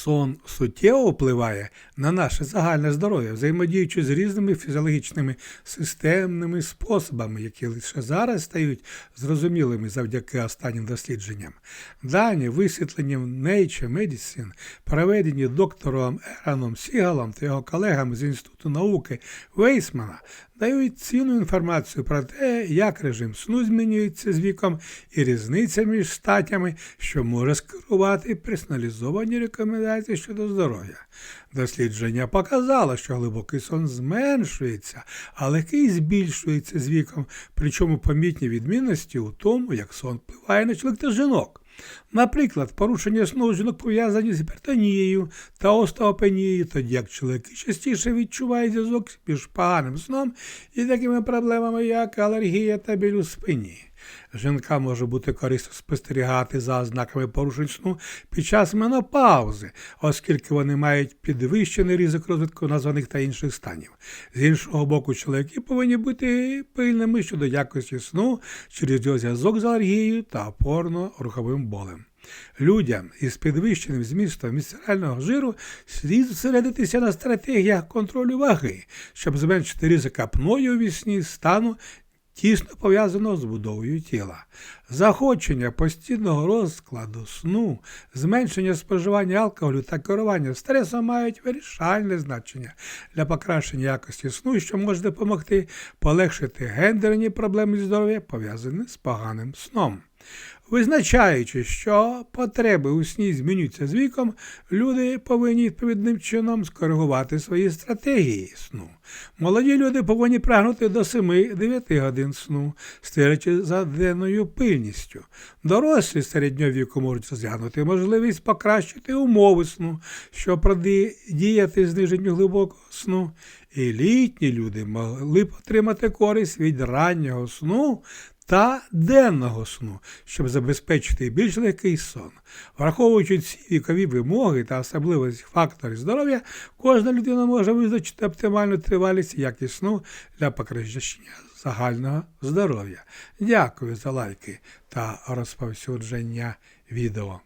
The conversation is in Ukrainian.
Сон суттєво впливає на наше загальне здоров'я, взаємодіючи з різними фізіологічними системними способами, які лише зараз стають зрозумілими завдяки останнім дослідженням. Дані, висвітлені в Nature Medicine, проведені доктором Ераном Сігалом та його колегами з Інституту науки Вейсмана, дають цінну інформацію про те, як режим сну змінюється з віком і різниця між статтями, що може скерувати персоналізовані рекомендації щодо здоров'я. Дослідження показало, що глибокий сон зменшується, а легкий збільшується з віком, причому помітні відмінності у тому, як сон впливає на чоловік та жінок. Наприклад, порушення сну жінок пов'язані з гіпертонією та остеопенією, тоді як чоловіки частіше відчувають зв'язок між поганим сном і такими проблемами, як алергія та біль у спині. Жінкам може бути корисно спостерігати за ознаками порушень сну під час менопаузи, оскільки вони мають підвищений ризик розвитку названих та інших станів. З іншого боку, чоловіки повинні бути пильними щодо якості сну через його зв'язок з алергією та опорно-руховим болем. Людям із підвищеним змістом місцерального жиру слід зосередитися на стратегіях контролю ваги, щоб зменшити ризик апної у вісні стану тісно пов'язаного з будовою тіла. Заходження постійного розкладу сну, зменшення споживання алкоголю та керування стресом мають вирішальне значення для покращення якості сну, що може допомогти полегшити гендерні проблеми здоров'я, пов'язані з поганим сном. Визначаючи, що потреби у сні змінюються з віком, люди повинні відповідним чином скоригувати свої стратегії сну. Молоді люди повинні прагнути до 7-9 годин сну, стежачи за денною пильністю. Дорослі середнього віку можуть розглянути можливість покращити умови сну, щоб продіяти зниженню глибокого сну. І літні люди могли б отримати користь від раннього сну та денного сну, щоб забезпечити більш легкий сон. Враховуючи ці вікові вимоги та особливості факторів здоров'я, кожна людина може визначити оптимальну тривалість і якість сну для покращення загального здоров'я. Дякую за лайки та розповсюдження відео.